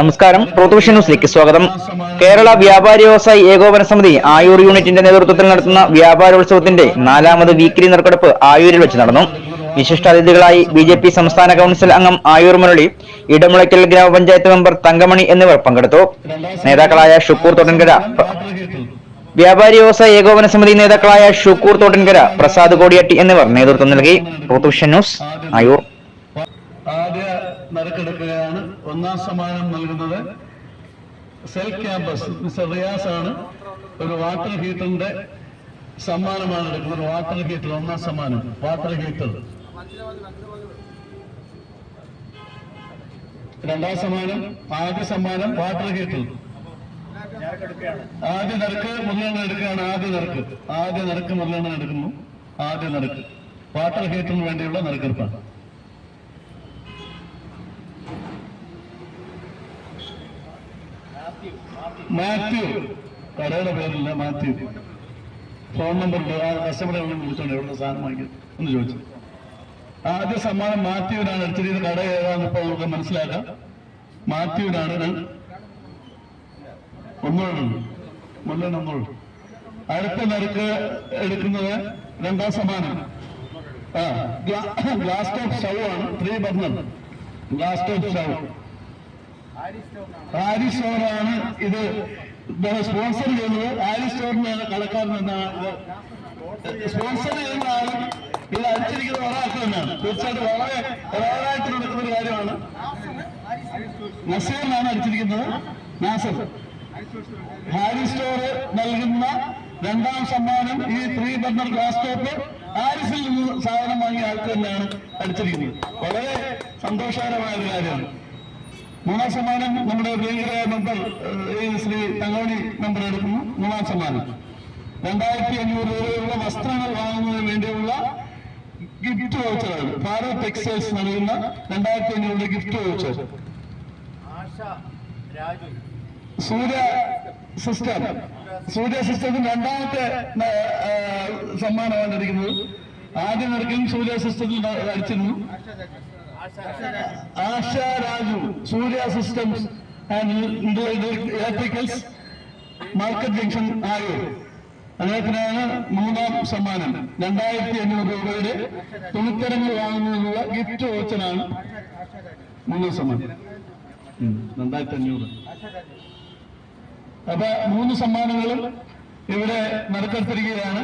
നമസ്കാരം. പ്രോത്തുവിഷൻ ന്യൂസിലേക്ക് സ്വാഗതം. കേരള വ്യാപാരി വ്യവസായി ഏകോപന സമിതി ആയൂർ യൂണിറ്റിന്റെ നേതൃത്വത്തിൽ നടത്തുന്ന വ്യാപാരോത്സവത്തിന്റെ നാലാമത് വീക്കിലി നറുക്കെടുപ്പ് ആയൂരിൽ വെച്ച് നടന്നു. വിശിഷ്ടാതിഥികളായി ബി ജെ പി സംസ്ഥാന കൗൺസിൽ അംഗം ആയൂർ മുരളി ഇടമുളയ്ക്കൽ ഗ്രാമപഞ്ചായത്ത് മെമ്പർ തങ്കമണി എന്നിവർ പങ്കെടുത്തു. നേതാക്കളായ ഷുക്കൂർ തൊട്ടൻകര വ്യാപാരി വ്യവസായ ഏകോപന സമിതി നേതാക്കളായ ഷുക്കൂർ തോട്ടൻകര പ്രസാദ് കോടിയട്ടി എന്നിവർ നേതൃത്വം നൽകി. ന്യൂസ് ആയൂർ. ആദ്യ നറുക്കെടുക്കുകയാണ് ഒന്നാം സമ്മാനം നൽകുന്നത് സെൽ ക്യാമ്പസ് മിസ്റ്റർ റിയാസ് ആണ്. ഒരു വാട്ടർ ഹീറ്ററിന്റെ സമ്മാനമാണ് എടുക്കുന്നത്. വാട്ടർ ഹീറ്റർ ഒന്നാം സമ്മാനം. Water heater. രണ്ടാം സമ്മാനം ആദ്യ സമ്മാനം വാട്ടർ ഹീറ്റർ. ആദ്യ നിരക്ക് മുതലെണ്ണം എടുക്കുകയാണ്. ആദ്യ നിരക്ക്. ആദ്യ നിരക്ക് മുതലെണ്ണം എടുക്കുന്നു. ആദ്യ നിരക്ക്. വാട്ടർ ഹീറ്ററിന് വേണ്ടിയുള്ള നറുക്കെടുപ്പാണ് മാത്യു. കടയുടെ പേരില്ല മാത്യു. ഫോൺ നമ്പർ കസ്റ്റമറെ ഒന്ന് വിളിച്ചോണ്ട് എവിടെ സാധനം വാങ്ങിക്കും ഒന്ന് ചോദിച്ചു. ആദ്യ സമ്മാനം മാത്യുവിനാണ്. എടുത്തിരിക്കുന്നത് കട ഏതാണെന്ന് ഇപ്പൊ നമുക്ക് മനസ്സിലാക്കാം. മാത്യുവിനാണ്. ഒന്നുകൂടെ മുല്ലൻ ഒന്നുകൂടെ അടുത്ത നിരക്ക് എടുക്കുന്നത് രണ്ടാം സമ്മാനം. ആ ഗ്ലാസ് ടോപ്പ് ഷവ് ആണ്. Three burner glass top stove ആരി സ്റ്റോറാണ് ഇത് സ്പോൺസർ ചെയ്യുന്നത്. ആരി സ്റ്റോറിനെയാണ് കടക്കാരൻ എന്നാണ് സ്പോൺസർ ചെയ്യുന്ന ആളും ഇത് അടിച്ചിരിക്കുന്ന ഒരാൾക്ക് തന്നെയാണ്. തീർച്ചയായിട്ടും വളരെ ഒരാളായിട്ട് നടക്കുന്ന ഒരു കാര്യമാണ്. നസീറിനാണ് അടിച്ചിരിക്കുന്നത്. നാസർ. ഹാരി സ്റ്റോർ നൽകുന്ന രണ്ടാം സമ്മാനം ഈ ത്രീ ബർണർ ഗ്ലാസ് ടോപ്പ് ഹാരിസിൽ നിന്ന് സാധനം വാങ്ങിയ ആൾക്ക് തന്നെയാണ് അടിച്ചിരിക്കുന്നത്. വളരെ സന്തോഷകരമായ ഒരു കാര്യമാണ്. മൂന്നാം സമ്മാനം നമ്മുടെ പ്രിയങ്കരായ മെമ്പർ ഈ ശ്രീ തങ്കമണി മെമ്പർ എടുക്കുന്നു. മൂന്നാം സമ്മാനം രണ്ടായിരത്തി അഞ്ഞൂറ് രൂപയുള്ള വസ്ത്രങ്ങൾ വാങ്ങുന്നതിന് വേണ്ടിയുള്ള ഗിഫ്റ്റ് വോച്ചറുകൾ ഭാരത് ടെക്സ്റ്റൈൽസ് നൽകുന്ന രണ്ടായിരത്തി അഞ്ഞൂറ് gift voucher. Surya sister. Surya സിസ്റ്റത്തിന് രണ്ടാമത്തെ സമ്മാനമാണ് എടുക്കുന്നത് ആദ്യം നടക്കും സൂര്യ സിസ്റ്റത്തിൽ അടിച്ചിരുന്നു Asha Raju Surya systems and electricals market junction Ayoor അദ്ദേഹത്തിനാണ് മൂന്നാം സമ്മാനം. രണ്ടായിരത്തി അഞ്ഞൂറ് രൂപയുടെ തുണിത്തരങ്ങൾ വാങ്ങുന്നതിനുള്ള ഗിഫ്റ്റ് വോച്ചനാണ് മൂന്നാം സമ്മാനം. രണ്ടായിരത്തി അഞ്ഞൂറ്. അപ്പൊ മൂന്ന് സമ്മാനങ്ങളും ഇവിടെ നറുക്കെടുത്തിരിക്കുകയാണ്